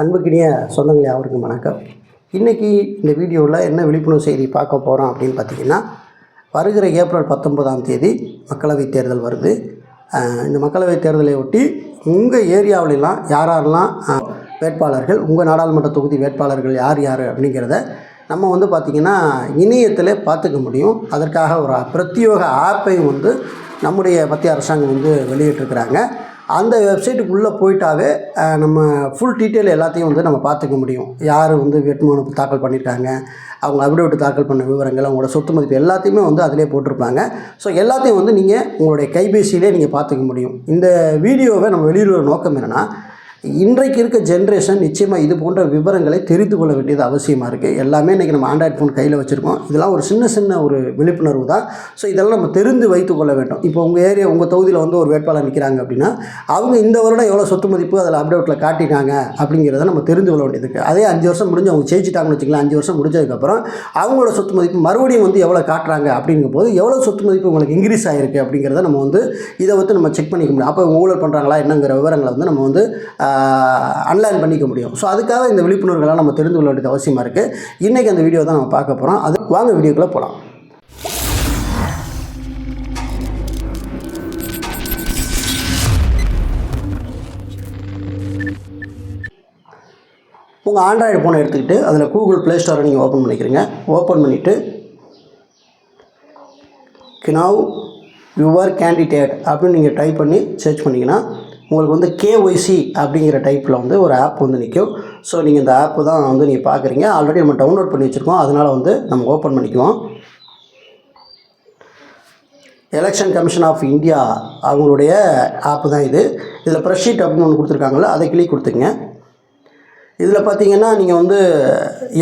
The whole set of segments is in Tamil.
அன்புக்கினிய சொந்தங்களே அவருக்கு வணக்கம். இன்றைக்கி இந்த வீடியோவில் என்ன விழிப்புணர்வு செய்தி பார்க்க போகிறோம் அப்படின்னு பார்த்தீங்கன்னா வருகிற ஏப்ரல் பத்தொன்பதாம் தேதி மக்களவைத் தேர்தல் வருது. இந்த மக்களவைத் தேர்தலை ஒட்டி உங்கள் ஏரியாவிலலாம் யாரெல்லாம் வேட்பாளர்கள் உங்கள் நாடாளுமன்ற தொகுதி வேட்பாளர்கள் யார் யார் அப்படிங்கிறத நம்ம வந்து பார்த்திங்கன்னா இணையத்தில் பார்த்துக்க முடியும். அதற்காக ஒரு பிரத்யோக ஆப்பை வந்து நம்முடைய மத்திய அரசாங்கம் வந்து வெளியிட்டிருக்கிறாங்க. அந்த வெப்சைட்டுக்குள்ளே போயிட்டாவே நம்ம ஃபுல் டீட்டெயில் எல்லாத்தையும் வந்து நம்ம பார்த்துக்க முடியும். யார் வந்து வேட்புமனு தாக்கல் பண்ணியிருக்காங்க அவங்க அப்டேட் தாக்கல் பண்ண விவரங்கள் அவங்களோட சொத்து மதிப்பு எல்லாத்தையுமே வந்து அதிலே போட்டிருப்பாங்க. ஸோ எல்லாத்தையும் வந்து நீங்கள் உங்களுடைய கைபேசியிலே நீங்கள் பார்த்துக்க முடியும். இந்த வீடியோவை நம்ம வெளியிடுற நோக்கம் என்னென்னா இன்றைக்கு இருக்க ஜென்ரேஷன் நிச்சயமாக இது போன்ற விவரங்களை தெரிந்து கொள்ள வேண்டியது அவசியமாக இருக்குது எல்லாமே இன்றைக்கி நம்ம ஆண்ட்ராய்ட் ஃபோன் கையில் வச்சுருக்கோம். இதெல்லாம் ஒரு சின்ன சின்ன ஒரு விழிப்புணர்வு தான். ஸோ இதெல்லாம் நம்ம தெரிந்து வைத்து கொள்ள வேண்டும். இப்போ உங்கள் ஏரியா உங்கள் தொகுதியில் வந்து ஒரு வேட்பாளர் நிற்கிறாங்க அப்படின்னா அவங்க இந்த வருடம் எவ்வளோ சொத்து மதிப்பு அதில் அப்டேட்டில் காட்டிட்டாங்க அப்படிங்கிறத நம்ம தெரிந்து கொள்ள வேண்டியது இருக்குது அதே அஞ்சு வருஷம் முடிஞ்சு அவங்க ஜெயிச்சிட்டாங்கன்னு வச்சுக்கலாம் அஞ்சு வருஷம் முடிஞ்சதுக்கப்புறம் அவங்களோட சொத்து மதிப்பு மறுபடியும் வந்து எவ்வளோ காட்டுறாங்க அப்படிங்கும் போது எவ்வளோ சொத்து மதிப்பு உங்களுக்கு இன்க்ரீஸ் ஆகிருக்கு அப்படிங்கிறத நம்ம வந்து இதை வந்து நம்ம செக் பண்ணிக்க முடியும். அப்போ ஊழல் பண்ணுறாங்களா என்னங்கிற விவரங்களை வந்து நம்ம வந்து அன்லைன் பண்ணிக்க முடியும். ஸோ அதுக்காக இந்த விழிப்புணர்வுகளாக நம்ம தெரிந்து கொள்ள வேண்டியது அவசியமாக இருக்குது இன்றைக்கி அந்த வீடியோ தான் நம்ம பார்க்க போகிறோம் அது வாங்க வீடியோக்குள்ளே போகலாம் உங்கள் ஆண்ட்ராய்டு ஃபோனை எடுத்துக்கிட்டு அதில் கூகுள் ப்ளே ஸ்டோரை நீங்கள் ஓப்பன் பண்ணிக்கிறீங்க. ஓப்பன் பண்ணிவிட்டு கினாவ் யுவர் கேண்டிடேட் அப்படின்னு நீங்கள் டைப் பண்ணி சர்ச் பண்ணிங்கன்னா உங்களுக்கு வந்து கேஒய்சி அப்படிங்கிற டைப்பில் வந்து ஒரு ஆப் வந்து நிற்கும் ஸோ நீங்கள் இந்த ஆப்பு தான் வந்து நீங்கள் பார்க்குறீங்க ஆல்ரெடி நம்ம டவுன்லோட் பண்ணி வச்சுருக்கோம். அதனால் வந்து நம்ம ஓப்பன் பண்ணிக்குவோம். எலெக்ஷன் கமிஷன் ஆஃப் இந்தியா அவங்களுடைய ஆப்பு தான் இது. இதில் ப்ரெஷ் ஷீட் அப்படின்னு ஒன்று கொடுத்துருக்காங்களோ அதை கிளிக் கொடுத்துங்க இதில் பார்த்தீங்கன்னா நீங்கள் வந்து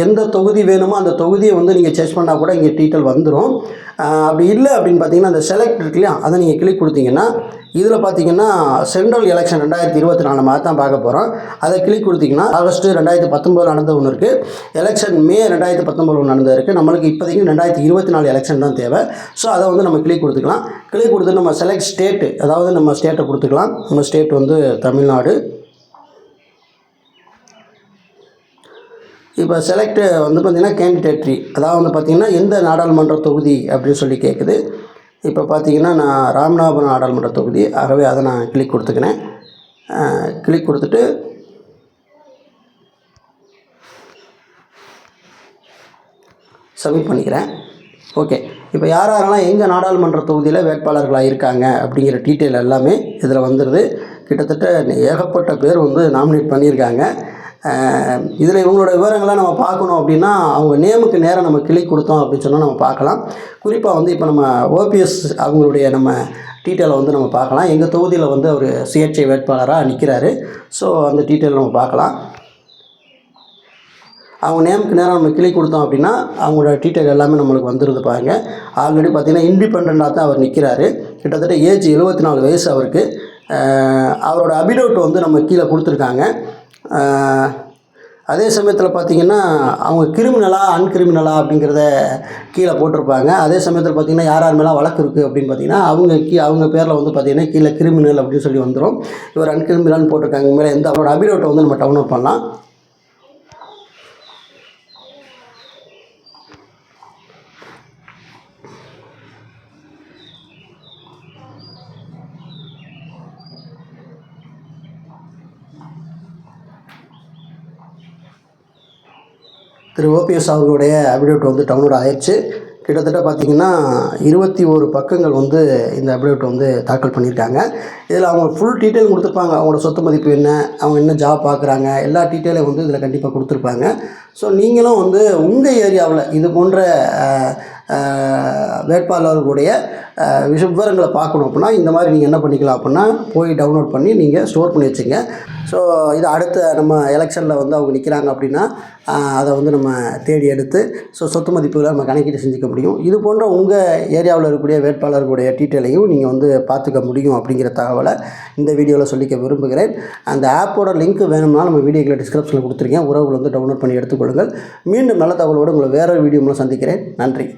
எந்த தொகுதி வேணுமோ அந்த தொகுதியை வந்து நீங்கள் செக் பண்ணால் கூட இங்கே டீட்டெயில் வந்துடும். அப்படி இல்லை அப்படின்னு பார்த்தீங்கன்னா அந்த செலக்ட் இருக்கு இல்லையா அதை நீங்கள் கிளிக் கொடுத்தீங்கன்னா இதில் பார்த்தீங்கன்னா சென்ட்ரல் எலெக்ஷன் ரெண்டாயிரத்தி இருபத்தி நாலு மாதிரி தான் பார்க்க போகிறோம். அதை கிளிக் கொடுத்தீங்கன்னா ஆகஸ்ட் ரெண்டாயிரத்தி பத்தொம்போது நடந்த ஒன்று இருக்குது எலெக்ஷன் மே ரெண்டாயிரத்தி பத்தொம்போது ஒன்று நடந்தது இருக்குது நம்மளுக்கு இப்போதைக்கு ரெண்டாயிரத்தி இருபத்தி நாலு எலெக்ஷன் தான் தேவை. ஸோ அதை வந்து நம்ம கிளிக் கொடுத்துக்கலாம். கிளிக் கொடுத்து நம்ம செலக்ட் ஸ்டேட்டு அதாவது நம்ம ஸ்டேட்டை கொடுத்துக்கலாம். நம்ம ஸ்டேட் வந்து தமிழ்நாடு. இப்போ செலக்ட் வந்து பார்த்திங்கன்னா கேண்டிடேட்ரி அதாவது வந்து பார்த்திங்கன்னா எந்த நாடாளுமன்ற தொகுதி அப்படின்னு சொல்லி கேட்குது இப்போ பார்த்தீங்கன்னா நான் ராமநாதபுரம் நாடாளுமன்ற தொகுதி. ஆகவே அதை நான் கிளிக் கொடுத்துக்கினேன் கிளிக் கொடுத்துட்டு சப்மிட் பண்ணிக்கிறேன். ஓகே இப்போ யார் யாரெல்லாம் எங்கள் நாடாளுமன்ற தொகுதியில் வேட்பாளர்களாக இருக்காங்க அப்படிங்கிற டீட்டெயில் எல்லாமே இதில் வந்துடுது கிட்டத்தட்ட ஏகப்பட்ட பேர் வந்து நாமினேட் பண்ணியிருக்காங்க. இதில் இவங்களோட விவரங்களை நம்ம பார்க்கணும் அப்படின்னா அவங்க நேமுக்கு நேரம் நம்ம கிளிக் கொடுத்தோம் அப்படின்னு சொன்னால் நம்ம பார்க்கலாம். குறிப்பாக வந்து இப்போ நம்ம ஓபிஎஸ் அவங்களுடைய நம்ம டீட்டெயிலை வந்து நம்ம பார்க்கலாம். எங்கள் தொகுதியில் வந்து அவர் சுயேட்சை வேட்பாளராக நிற்கிறாரு ஸோ அந்த டீட்டெயில் நம்ம பார்க்கலாம். அவங்க நேமுக்கு நேரம் நம்ம கிளி கொடுத்தோம் அப்படின்னா அவங்களோட டீட்டெயில் எல்லாமே நம்மளுக்கு வந்துருது பாருங்க. ஆல்ரெடி பார்த்திங்கன்னா இண்டிபெண்ட்டாக தான் அவர் நிற்கிறாரு கிட்டத்தட்ட ஏஜ் எழுபத்தி நாலு வயசு அவருக்கு. அவரோட அபிடவுட் வந்து நம்ம கீழே கொடுத்துருக்காங்க. அதே சமயத்தில் பார்த்தீங்கன்னா அவங்க கிரிமினலா அன்கிரிமினலா அப்படிங்கிறத கீழே போட்டிருப்பாங்க. அதே சமயத்தில் பார்த்தீங்கன்னா யார் யார் மேலே வழக்கு இருக்குது அப்படின்னு பார்த்தீங்கன்னா அவங்க கீ அவங்க பேரில் வந்து பார்த்தீங்கன்னா கீழே கிரிமினல் அப்படின்னு சொல்லி வந்துடும் இவர் அன்கிரிமினல்னு போட்டிருக்காங்க. மேலே எந்த அவரோட அபிரோட்டை வந்து நம்ம டவுன்லோட் பண்ணலாம். திரு ஓபிஎஸ் அவர்களுடைய அபிடேட் வந்து டவுன்லோட் ஆயிடுச்சு. கிட்டத்தட்ட பார்த்திங்கன்னா இருபத்தி ஒரு பக்கங்கள் வந்து இந்த அப்டேட் வந்து தாக்கல் பண்ணியிருக்காங்க இதில் அவங்க ஃபுல் டீட்டெயில் கொடுத்துருப்பாங்க. அவங்களோட சொத்து மதிப்பு என்ன அவங்க என்ன ஜாப் பார்க்குறாங்க எல்லா டீட்டெயிலும் வந்து இதில் கண்டிப்பாக கொடுத்துருப்பாங்க. ஸோ நீங்களும் வந்து உங்கள் ஏரியாவில் இது போன்ற வேட்பாளர்களுடைய விஷ விவரங்களை பார்க்கணும் அப்படின்னா இந்த மாதிரி நீங்கள் என்ன பண்ணிக்கலாம் அப்படின்னா போய் டவுன்லோட் பண்ணி நீங்கள் ஸ்டோர் பண்ணி வச்சுங்க. ஸோ இது அடுத்த நம்ம எலெக்ஷனில் வந்து அவங்க நிற்கிறாங்க அப்படின்னா அதை வந்து நம்ம தேடி எடுத்து ஸோ சொத்து மதிப்புகளை நம்ம கணக்கீடு செஞ்சுக்க முடியும். இது போன்ற உங்கள் ஏரியாவில் இருக்கக்கூடிய வேட்பாளர்களுடைய டீட்டெயிலையும் நீங்கள் வந்து பார்த்துக்க முடியும் அப்படிங்கிற தகவலை இந்த வீடியோவில் சொல்லிக்க விரும்புகிறேன். அந்த ஆப்போட லிங்க் வேணும்னா நம்ம வீடியோக்கில் டிஸ்கிரிப்ஷனில் கொடுத்துருக்கேன். உறவுகள் வந்து டவுன்லோட் பண்ணி கொள்ளுங்கள் மீண்டும் நல்ல தகவலோடு உங்களை வேறொரு வீடியோ மூலம் சந்திக்கிறேன். நன்றி.